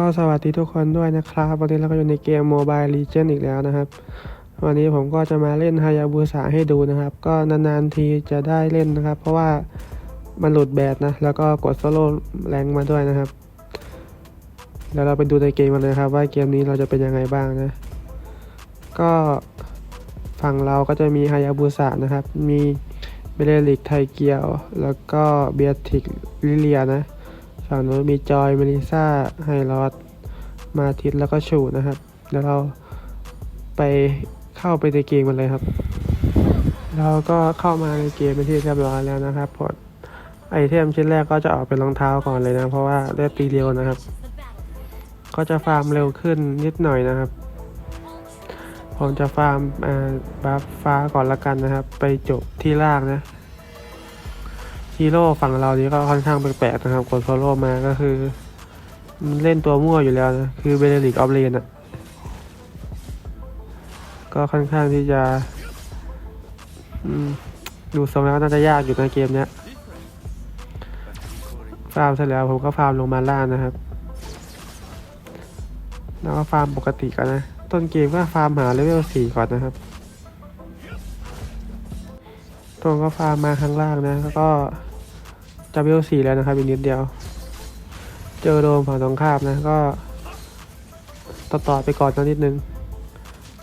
ก็สวัสดีทุกคนด้วยนะครับ วันนี้เราก็อยู่ในเกม Mobile Legends อีกแล้วนะครับ วันนี้ผมก็จะมาเล่นฮายาบุสะให้ดูนะครับ ก็นานๆทีจะได้เล่นนะครับ เพราะว่ามันหลุดแบดนะ แล้วก็กดโซโล่แรงมาด้วยนะครับเดี๋ยวเราไปดูในเกมกันเลยครับ ว่าเกมนี้เราจะเป็นยังไงบ้างนะ ก็ฝั่งเราก็จะมีฮายาบุสะนะครับ มีเบเลลิกไทเกียว แล้วก็เบียทิกลิเลียนะ ฝั่งโน้นมีจอยเมลิซ่าไฮรอดมาทิตแล้วก็ชูนะครับเดี๋ยวเราไปเข้าไปในเกมกันเลยครับ เราก็เข้ามาในเกมเป็นที่เรียบร้อยแล้วนะครับผลไอเทมชิ้นแรกก็จะออกเป็นรองเท้าก่อนเลยนะ เพราะว่าได้ตีเร็วนะครับ ก็จะฟาร์มเร็วขึ้นนิดหน่อยนะครับ ผมจะฟาร์มบัฟฟ้าก่อนละกันนะครับ ไปจบที่ล่างนะ ฮีโร่ฝั่งเรานี้ก็ค่อนข้างแปลกๆนะครับกดโซโล่มาก็คือมันเล่นตัวมั่วอยู่แล้วนะคือเบลลิกออฟเลนอะก็ค่อนข้างที่จะดูทรงแล้วน่าจะยากอยู่ในเกมเนี้ยฟาร์มเสร็จแล้วผมก็ฟาร์มลงมาล่างนะครับ แล้วก็ฟาร์มปกติก่อนนะ ต้นเกมก็ฟาร์มหาเลเวลสี่ก่อนนะครับตรงก็ฟาร์มมาข้างล่างนะแล้วก็ จะเวลสี่แล้วนะครับอีกนิดเดียว เจอโดมฝั่งตรงข้ามนะก็ต่อต่อไปก่อนนะนิดนึง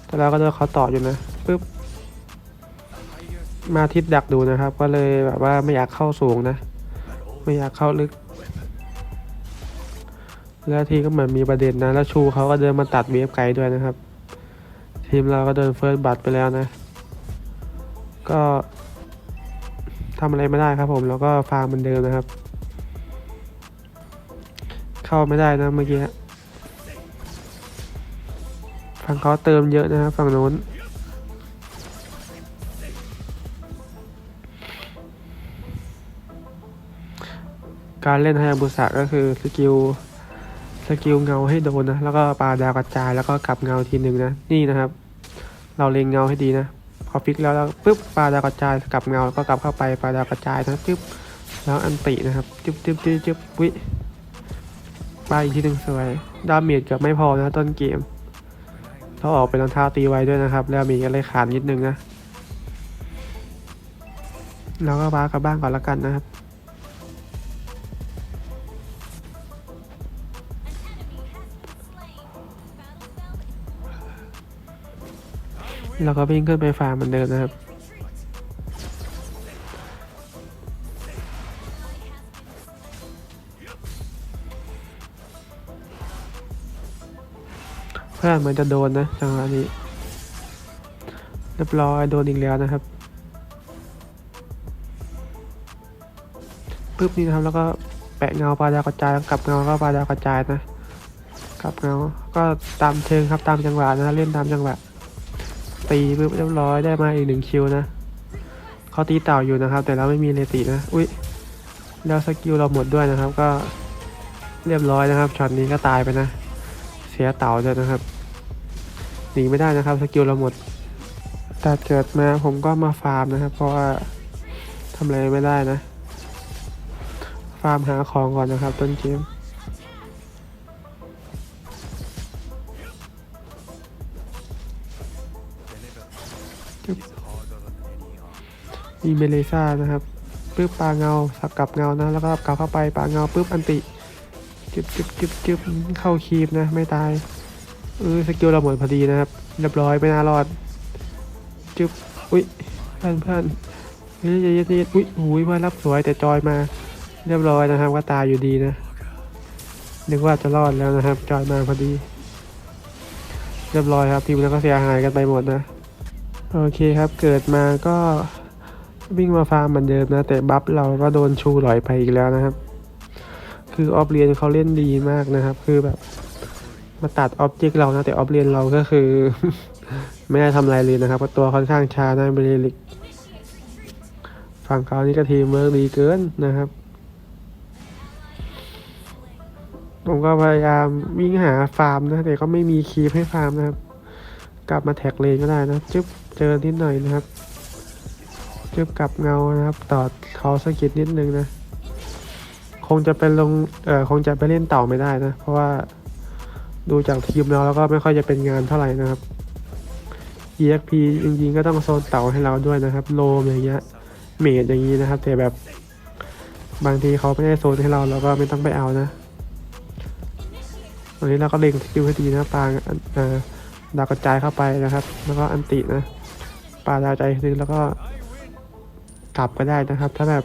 แต่เราก็โดนเขาต่ออยู่นะปึ๊บมาทิศดักดูนะครับ ก็เลยแบบว่าไม่อยากเข้าสูงนะ ไม่อยากเข้าลึก แล้วทีก็เหมือนมีประเด็นนะ แล้วชูเขาก็เดินมาตัดเวฟไกลด้วยนะครับ ทีมเราก็เดินเฟิร์สบัตไปแล้วนะ ก็ ทำอะไรไม่ได้ครับผมแล้วก็ฟาร์มเหมือนเดิมนะครับ เข้าไม่ได้นะเมื่อกี้ฝั่งเขาเติมเยอะนะครับฝั่งโน้นการเล่นฮายาบุสะก็คือสกิลสกิลเงาให้โดนนะ แล้วก็ปาดาวกระจายแล้วก็กลับเงาทีหนึ่งนะ นี่นะครับ เราเล็งเงาให้ดีนะ พอฟิกแล้วแล้วปุ๊บปลาดาวกระจายกลับเงาแล้วก็กลับเข้าไปปลาดาวกระจายนะจึ๊บแล้วอันตินะครับจึ๊บจึ๊บจึ๊บจึ๊บวิปลาอีกทีหนึ่งสวยดาเมจเกือบไม่พอนะต้นเกมเขาออกเป็นรองเท้าตีไว้ด้วยนะครับ แล้วมีอะไรขาดนิดนึงนะแล้วก็บากลับบ้านก่อนละกันนะครับ แล้วก็วิ่งขึ้นไปฟาร์มเหมือนเดิมนะครับ เพื่อนเหมือนจะโดนนะจังหวะนี้เรียบร้อยโดนอีกแล้วนะครับปึ๊บนี่นะครับแล้วก็แปะเงาปลาดาวกระจายกลับเงาก็ปลาดาวกระจายนะกลับเงาก็ตามเชิงครับตามจังหวะนะเล่นตามจังหวะ ตีปุ๊บเรียบร้อยได้มาอีกหนึ่งคิวนะเขาตีเต่าอยู่นะครับ แต่เราไม่มีเลตินะอุ้ยแล้วสกิลเราหมดด้วยนะครับ ก็เรียบร้อยนะครับช็อตนี้ก็ตายไปนะ เสียเต่าด้วยนะครับหนีไม่ได้นะครับสกิลเราหมดแต่เกิดมาผมก็มาฟาร์มนะครับ เพราะว่าทำอะไรไม่ได้นะ ฟาร์มหาของก่อนนะครับ ต้นเกม มีเมเลซ่านะครับปึ๊บปลาเงาสับกลับเงานะแล้วก็กลับเข้าไปปลาเงาปึ๊บอันติจึ๊บจึ๊บจึ๊บจึบเข้าคีบนะไม่ตายเออสกิลเราหมดพอดีนะครับเรียบร้อยไม่น่ารอดจึ๊บอุ้ยเพื่อนเพื่อนเฮ้ยเย็นเย็นอุ้ยอุ้ยว่ารับสวยแต่จอยมา เรียบร้อยนะครับก็ตายอยู่ดีนะนึกว่าจะรอดแล้วนะครับ จอยมาพอดี เรียบร้อยครับทีมแล้วก็เสียหายกันไปหมดนะ โอเคครับเกิดมาก็ วิ่งมาฟาร์มเหมือนเดิมนะ แต่บัฟเราก็โดนชูหลอยไปอีกแล้วนะครับ คือออฟเรียนเขาเล่นดีมากนะครับ คือแบบ มาตัดออบเจกต์เรานะ แต่ออฟเรียนเราก็คือ ไม่ได้ทำอะไรเลยนะครับเพราะตัวค่อนข้างช้านะเบรลิกฝั่งเขานี่ก็ทีมเวิร์กดีเกินนะครับ ผมก็พยายามวิ่งหาฟาร์มนะ แต่ก็ไม่มีคีปให้ฟาร์มนะครับ กลับมาแท็กเลนก็ได้นะ จึ๊บเจอนิดหน่อยนะครับ จึบกลับเงานะครับ ต่อเขาสกิดนิดนึงนะ คงจะเป็นลงเอ่อคงจะไปเล่นต่อไม่ได้นะ เพราะว่าดูจากทีมเราแล้วก็ไม่ค่อยจะเป็นงานเท่าไหร่นะครับ EXP จริงๆก็ต้องโซนเต่าให้เราด้วยนะครับ โลมอย่างเงี้ย เมดอย่างนี้นะครับ แต่แบบบางทีเขาไม่ได้โซนให้เราเราก็ไม่ต้องไปเอานะวันนี้เราก็เล็งสกิลให้ดีนะปางเอ่อดาวกระจายเข้าไปนะครับ แล้วก็อันตินะปลาดาวใจนึงแล้วก็ กลับก็ได้นะครับ ถ้าแบบ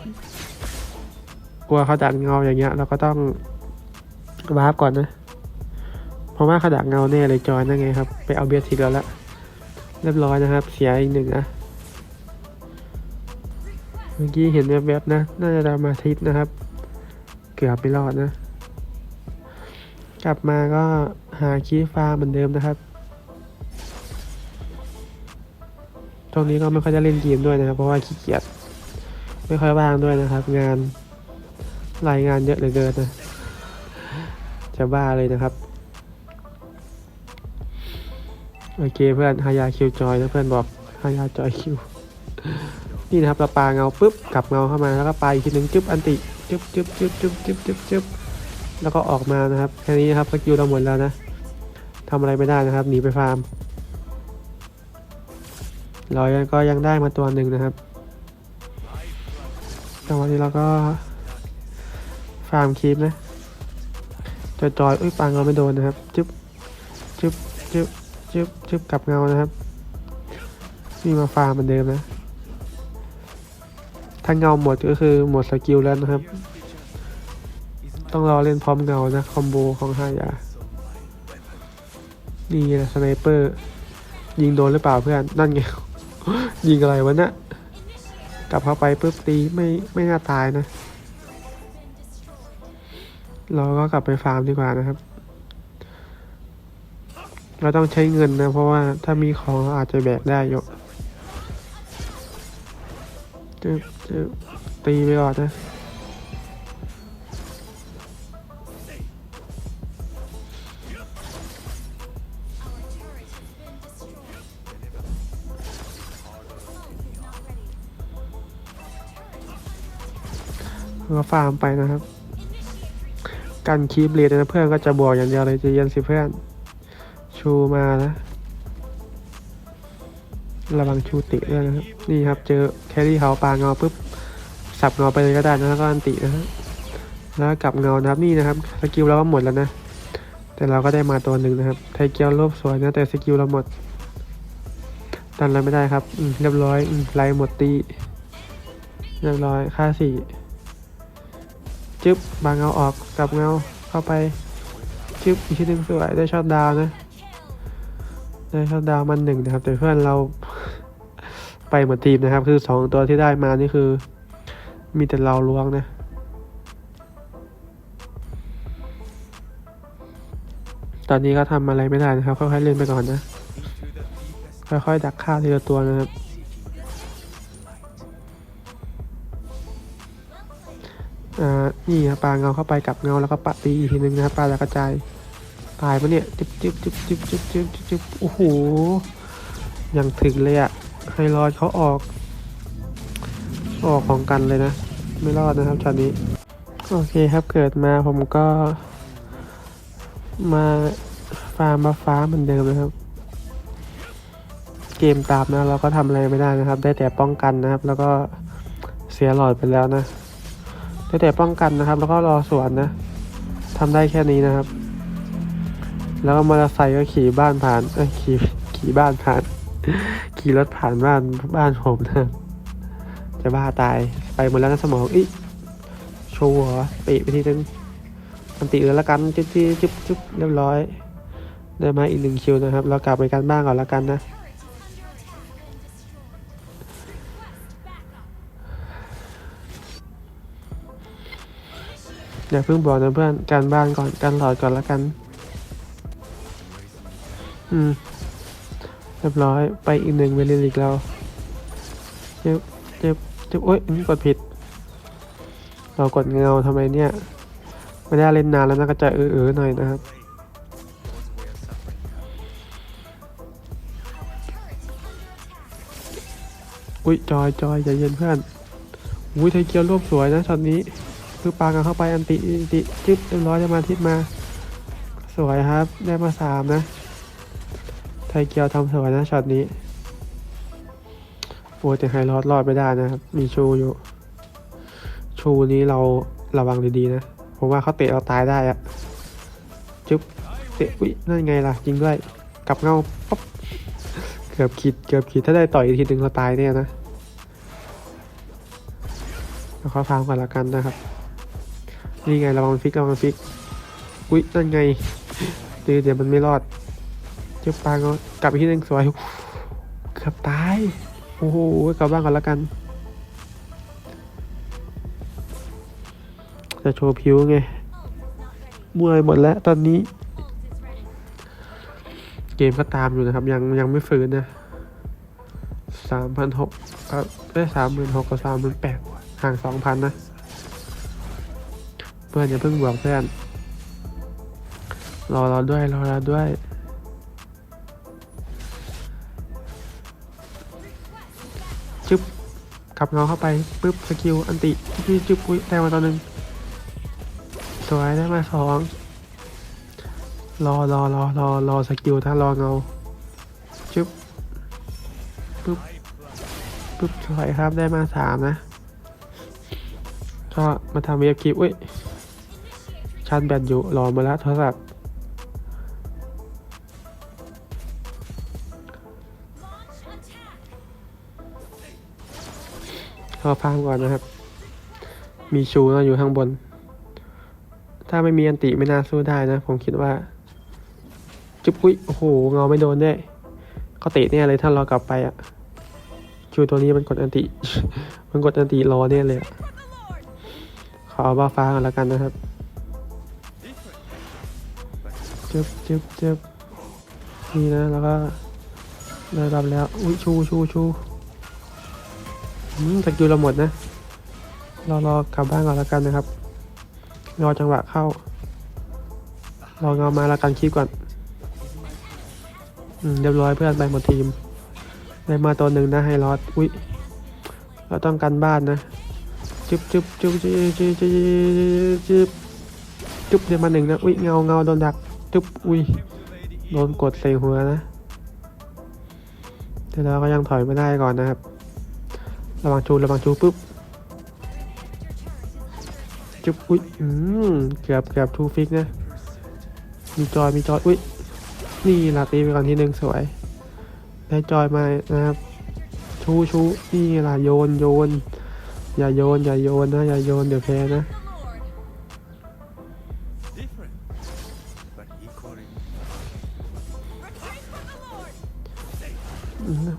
กลัวเขาดักเงาอย่างเงี้ย เราก็ต้องวาร์ปก่อนนะเพราะว่าเขาดักเงาแน่เลยจอยนั่นไงครับ ไปเอาเบียร์ทีแล้วละเรียบร้อยนะครับ เสียอีกหนึ่งนะเมื่อกี้เห็นแวบๆนะ น่าจะดามาทิตนะครับ เกือบไม่รอดนะ กลับมาก็หาคีย์ฟ้าเหมือนเดิมนะครับตรงนี้ก็ไม่ค่อยจะเล่นเกมด้วยนะครับ เพราะว่าขี้เกียจ ไม่ค่อยว่างด้วยนะครับ งานรายงานเยอะเหลือเกินนะจะบ้าเลยนะครับ โอเคเพื่อนฮายาคิวจอยนะเพื่อนบอกฮายาจอยคิวนี่นะครับเราปาเงาปุ๊บกลับเงาเข้ามาแล้วก็ปาอีกทีหนึ่งจึ๊บอันติจึ๊บจึ๊บจึ๊บจึ๊บจึ๊บจึ๊บจึ๊บแล้วก็ออกมานะครับแค่นี้นะครับสกิลเราหมดแล้วนะทำอะไรไม่ได้นะครับหนีไปฟาร์มเรายังก็ยังได้มาตัวหนึ่งนะครับ แต่วันนี้เราก็ ฟาร์มคีปนะจอยจอยอุ้ยปาเงาไม่โดนนะครับ จึ๊บ จึ๊บ จึ๊บ จึ๊บ จึ๊บกลับเงานะครับนี่มาฟาร์มเหมือนเดิมนะ ถ้าเงาหมดก็คือหมดสกิลแล้วนะครับ ต้องรอเล่นพร้อมเงานะ คอมโบของห้ายานี่แหละสไนเปอร์ ยิงโดนหรือเปล่าเพื่อน นั่นไง ยิงอะไรวะเนะ่ะ กลับเข้าไปปุ๊บตีไม่ไม่น่าตายนะ เราก็กลับไปฟาร์มดีกว่านะครับ เราต้องใช้เงินนะ เพราะว่าถ้ามีของอาจจะแบกได้เยอะจะจะตีไปก่อนนะ ก็ฟาร์มไปนะครับการคีบเลดนะเพื่อนก็จะบวกอย่างเดียวเลยจะเย็นสิเพื่อน ชูมานะระวังชูติด้วยนะครับนี่ครับเจอแครี่เขาปาเงาปุ๊บสับเงาไปเลยก็ได้นะแล้วก็อันตินะฮะแล้วกลับเงานะครับนี่นะครับสกิลเราก็หมดแล้วนะ แต่เราก็ได้มาตัวหนึ่งนะครับ ไทเกียวรบสวยนะแต่สกิลเราหมดตันเราไม่ได้ครับเรียบร้อยไล่หมดตีเรียบร้อยค่าสี่ จึ๊บบางเงาออกกลับเงาเข้าไปจึ๊บอีกทีหนึงสวยได้ช็อตดาวนะ ได้ช็อตดาวมันหนึ่งนะครับ แต่เพื่อนเรา ไปหมือนทีมนะครับ คือสองตัวที่ได้มานี่คือ มีแต่เราล้วงนะตอนนี้ก็ทำอะไรไม่ได้นะครับ ค่อยๆเล่นไปก่อนนะ ค่อยๆดักฆ่าทีละตัวนะครับ นี่ปลาเงาเข้าไปกับเงาแล้วก็ปะตีอีกทีนึงนะปลาจะกระจายตายปะเนี่ยจิบจิบจิบจิบจิบจิบจิบโอ้โหยังถึงเลยอะไฮรอยเขาออก ออกของกันเลยนะ ไม่รอดนะครับชาอตนี้ โอเคครับเกิดมาผมก็ มาฟาร์มมาฟ้าเหมือนเดิมนะครับ เกมตามนะ เราก็ทำอะไรไม่ได้นะครับ ได้แต่ป้องกันนะครับ แล้วก็เสียหลอดไปแล้วนะ ได้แต่ป้องกันนะครับ แล้วก็รอสวนนะทำได้แค่นี้นะครับ แล้วก็มอเตอร์ไซค์ก็ขี่บ้านผ่านเอ้ยขี่ขี่บ้านผ่าน ขี่รถผ่านบ้านบ้านผมนะจะบ้าตายไปหมดแล้วนะสมองอีโชว์เหรอปะไปทีนึงอันติเลยละกันจุ๊บจุ๊บจุ๊บจุ๊บเรียบร้อย ได้มาอีกหนึ่งคิวนะครับ เรากลับไปกันบ้านก่อนละกันนะ อย่าเพิ่งบอกนะเพื่อนการบ้านก่อนการหลอดก่อนละกัน อืมเรียบร้อยไปอีกหนึ่งเวลิลิกเราเจ็บเจ็บเจ็บโอ๊ยอันนี้กดผิด เรากดเงาทำไมเนี่ยไม่ได้เล่นนานแล้วนะก็จะเออๆหน่อยนะครับอุ้ยจอยจอยใจเย็นเพื่อนอุ้ยไทยเกียวรวบสวยนะช็อตนี้ คือปากันเข้าไปอันติอันติจึ๊บเรียบร้อยจะมาทิศมา สวยครับ ได้มาสามนะ ไทยเกียวทำสวยนะช็อตนี้โอ้แต่ไฮรอดรอดไม่ได้นะครับ มีชูอยู่ ชูนี้เราระวังดีๆนะ ผมว่าเขาเตะเราตายได้อะจุ๊บเตะอุ้ยนั่นไงล่ะจริงด้วยกลับเงาป๊อบเกือบขีดเกือบขีดถ้าได้ต่อยอีกทีหนึ่งเราตายแน่นะเราเขาฟาร์มก่อนละกันนะครับ นี่ไงระวังฟิกระวังฟิกอุ้ยนั่นไงเดี๋ยวเดี๋ยวมันไม่รอดเจ็บปลาก็กลับไปที่นึ่งสวยเกือบตายโอ้โหกลับบ้านก่อนละกัน จะโชว์ผิวไงมวยหมดแล้วตอนนี้ เกมก็ตามอยู่นะครับ ยังยังไม่ฟื้นนะสามพันหกกับได้สามหมื่นหกกับสามหมื่นแปดห่างสองพันนะ พื่อนอย่าเพิ่งบวกเพื่อน รอเราด้วยรอเราด้วย จึ๊บขับเงาเข้าไปปึ๊บสกิลอันติจึ๊บจึ๊บอุ้ยได้มาตัวหนึ่งสวยได้มาสองรอรอรอรอรอสกิลถ้ารอเงาจึ๊บปึ๊บปึ๊บสวยครับได้มาสามนะ ก็มาทำเวฟคลิปอุ้ย ชาร์จแบตอยู่รอมาแล้วโทรศัพท์รอพังก่อนนะครับ มีชูเราอยู่ข้างบน ถ้าไม่มีอันติไม่น่าสู้ได้นะ ผมคิดว่า จุ๊บอุ้ยโอ้โหเงาไม่โดนได้เขาเตะเนี่ยเลยถ้าเรากลับไปอะชูตัวนี้มันกดอันติ มันกดอันติรอเนี่ยเลยอขอเอาบ้าฟ้ากันแล้วกันนะครับ จ็บจ็บจ็บนี่นะแล้วก็ได้รับแล้วอุ้ยชูชูชูสกิลเราหมดนะรอรอกลับบ้านก่อนแล้วกันนะครับรอจังหวะเข้า เราเงามาแล้วกันคลิปก่อนอืมเรียบร้อยเพื่อนไปหมดทีมได้มาตัวหนึ่งนะไฮรอดอุ้ยเราต้องกันบ้านนะจึ๊บจึ๊บจึ๊บจึ๊บจึ๊บจึ๊บจึ๊บเดี๋ยวมาหนึ่งนะอุ้ยเงาเงาโดนดัก จึ๊บอุ้ยโดนกดใส่หัวนะแต่เราก็ยังถอยไม่ได้ก่อนนะครับ ระวังชูระวังชูปุ๊บจุ๊บอุ้ยอืมเกือบเกือบทูฟิกนะ มีจอยมีจอยอุ้ยนี่ลาตีไปก่อนทีหนึ่งสวย ได้จอยมานะครับ ชูชูนี่ล่ะโยนโยน อย่าโยนอย่าโยนนะอย่าโยนเดี๋ยวแพ้นะ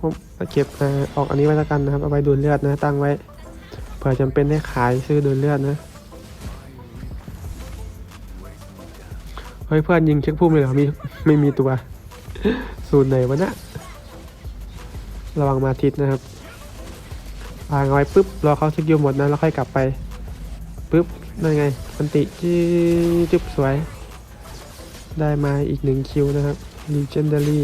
ผมเก็บเอ่ออกอันนี้ไว้แล้วกันนะครับเอาไว้ดูดเลือดนะ ตั้งไว้เผื่อจำเป็นได้ขายซื้อดูดเลือดนะเฮ้ยเพื่อนยิงเช็คพุ่มเลยเหรอมีไม่มีตัวสูตรไหนวะเนะระวังมาทิศนะครับวางเอาไว้ปุ๊บรอเขาสกิลหมดนะแล้วค่อยกลับไปปุ๊บนั่นไงอันติจีจุ๊บสวย ได้มาอีกหนึ่งคิวนะครับ Legendary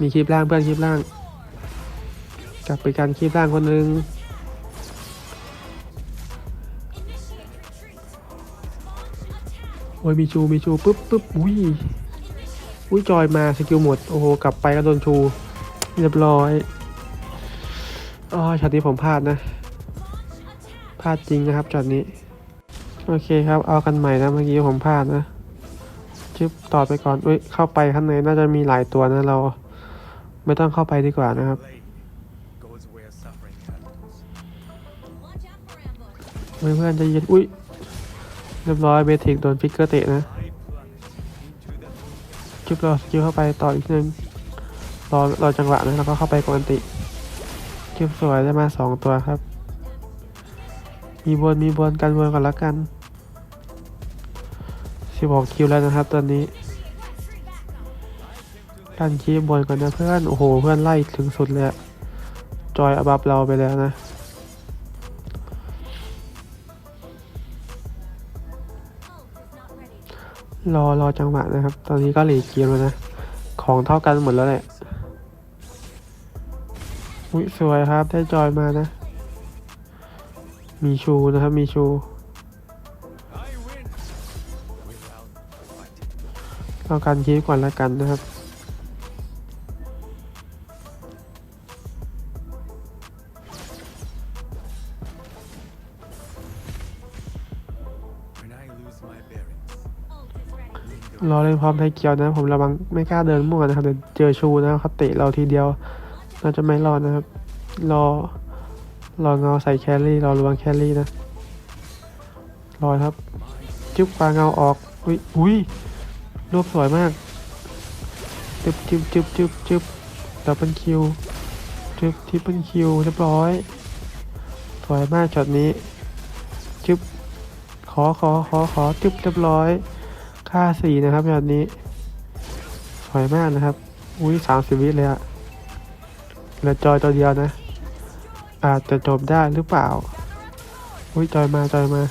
มีคลิปล่างเพื่อนคลิปล่าง กลับไปกันคลิปล่างคนหนึ่งโอ้ยมีชูมีชูปุ๊บปุ๊บอุ้ยอุ้ยจอยมาสกิลหมดโอ้โหกลับไปก็โดนชู เรียบร้อยอ๋อช็อตนี้ผมพลาดนะพลาดจริงนะครับช็อตนี้ โอเคครับเอากันใหม่นะเมื่อกี้ผมพลาดนะชึบต่อไปก่อนอุ้ยเข้าไปข้างในน่าจะมีหลายตัวนะเรา ไม่ต้องเข้าไปดีกว่านะครับเพื่อนเพื่อนๆจะเย็นอุ้ยเรียบร้อยเบทิกโดนฟิกเกอร์เตะนะ I plunged into the จุบรอสกิลเข้าไปต่ออีกนึงรอรอจังหวะนะแล้วก็เข้าไปกวนติจุบสวยได้มาสองตัวครับ มีบนมีบนกันบนก่อนละกันสิบหกคิวแล้วนะครับตอนนี้ กันคีบบนก่อนนะเพื่อน โอ้โห เพื่อนไล่ถึงสุดเลยจอยอบับเราไปแล้วนะรอรอจังหวะนะครับ ตอนนี้ก็หลีกเกมแล้วนะ ของเท่ากันหมดแล้วแหละอุ้ยสวยครับ ได้จอยมานะ มีชูนะครับ มีชู เอาการคีบก่อนละกันนะครับ รอเล่นพร้อมไทยเกียวนะ ผมระวังไม่กล้าเดินมั่วนะครับเดี๋ยวเจอชูนะเขาเตะเราทีเดียวน่าจะไม่รอดนะครับ รอ รอเงาใส่แครี่รอระวังแครี่นะรอครับจึ๊บปลาเงาออกอุ้ยอุ้ยรูปสวยมากจึ๊บจึ๊บจึ๊บจึ๊บจึบดับเบิลคิวจึ๊บทิปเปิลคิวเรียบร้อย สวยมากช็อตนี้จึ๊บขอขอขอขอจึ๊บเรียบร้อย ค่าสี่นะครับแบบนี้สวยมากนะครับ อุ้ยสามสิบวิเลยอะเหลือจอยตัวเดียวนะ อาจจะจบได้หรือเปล่า อุ้ยจอยมาจอยมา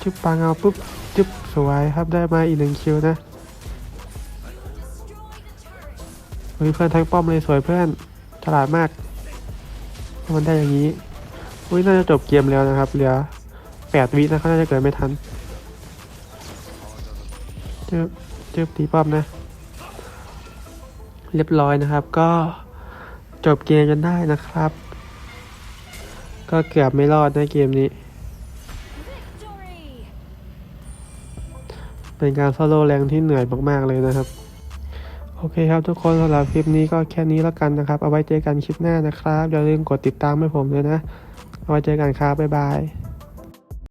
จึ๊บปาเงาปุ๊บจึ๊บสวยครับได้มาอีกหนึ่งคิวนะอุ้ยเพื่อนทั้งป้อมเลยสวยเพื่อนฉลาดมากมันได้อย่างนี้ อุ้ยน่าจะจบเกมแล้วนะครับ เหลือแปดวินะเขาน่าจะเกิดไม่ทัน เจ็บเจ็บตีป้อมนะ เรียบร้อยนะครับ ก็จบเกมจนได้นะครับ ก็เกือบไม่รอดในเกมนี้ เป็นการโซโล่แรงที่เหนื่อยมากๆเลยนะครับ โอเคครับทุกคนสำหรับคลิปนี้ก็แค่นี้แล้วกันนะครับ เอาไว้เจอกันคลิปหน้านะครับ อย่าลืมกดติดตามให้ผมด้วยนะ เอาไว้เจอกันครับบ๊ายบาย